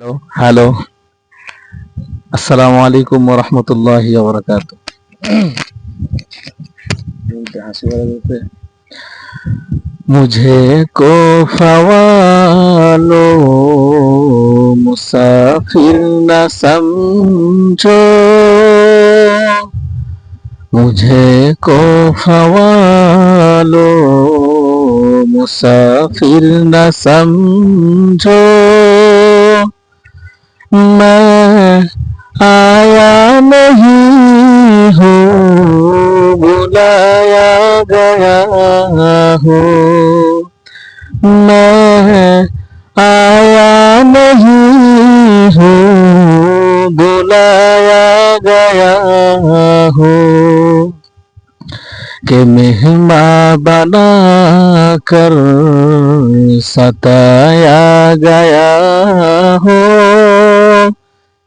Hello hello আসসালামু আলাইকুম রহমতুল্লাহ বরকাত মুঝে কো ফওয়ালো মুসাফির না সমঝো মুঝে কো ফওয়ালো মুসাফির না সমঝো मैं आया नहीं हूँ, बुलाया गया हूँ। मैं आया नहीं हूँ, बुलाया गया हूँ। कि मेहमा बना कर सताया गया हो।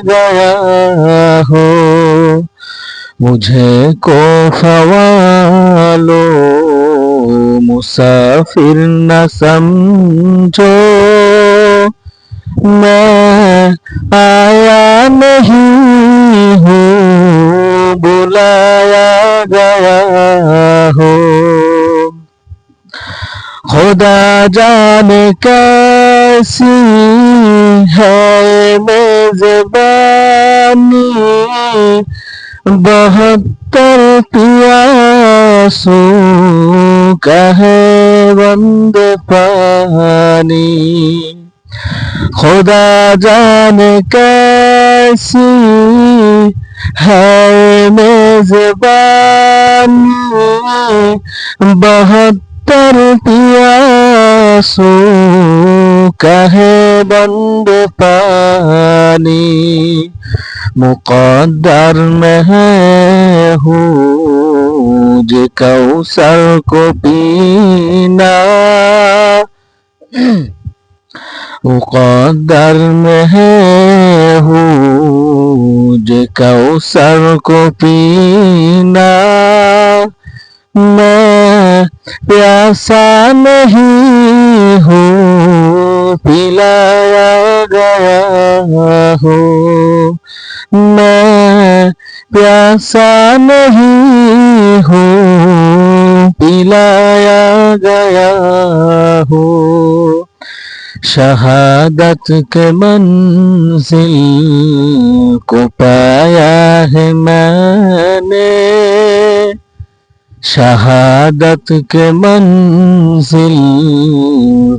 गया हो मुझे को फवालो मुसाफिर न समझो। मैं आया नहीं हूँ, बुलाया गया हो। खुदा जाने कैसी है मेजबानी बहत्तर पियासों का है बंद पानी खुदा जाने कैसी है मेजबानी बहत्तर पियासों का है बंद पानी मुकद्दर में है हूँ जे कौसर को पीना। मुकद्दर में है हूँ जे कौसर को पीना। मैं प्यासा नहीं हूँ, पिलाया गया हूँ। मैं प्यासा नहीं हूँ, पिलाया गया हूँ। शहादत के मंजिल को पाया है मैंने। शहादत के मंजिल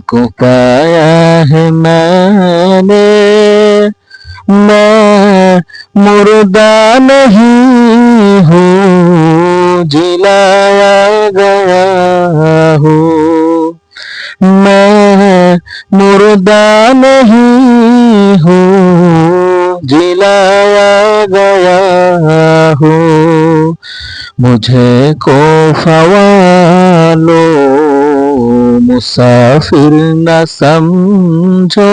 को पाया है मैंने। मैं मुर्दा नहीं हूँ, जिलाया गया हूँ। मैं मुर्दा नहीं हूँ, जिलाया गया हूँ। मुझे को फवालो, मुसाफिर न समझो।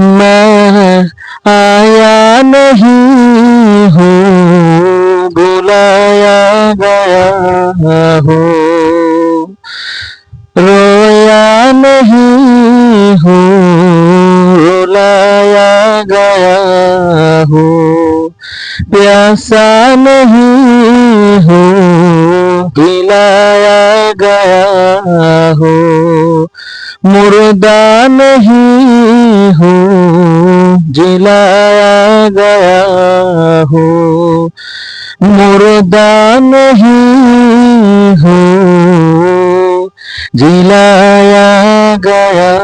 मैं आया नहीं हो, बुलाया गया हो। रोया नहीं हो, रुलाया गया हो। प्यासा नहीं हो पिलाया गया हो। मुर्दा नहीं हूँ जिलाया गया हो। मुर्दा नहीं हो। जिलाया गया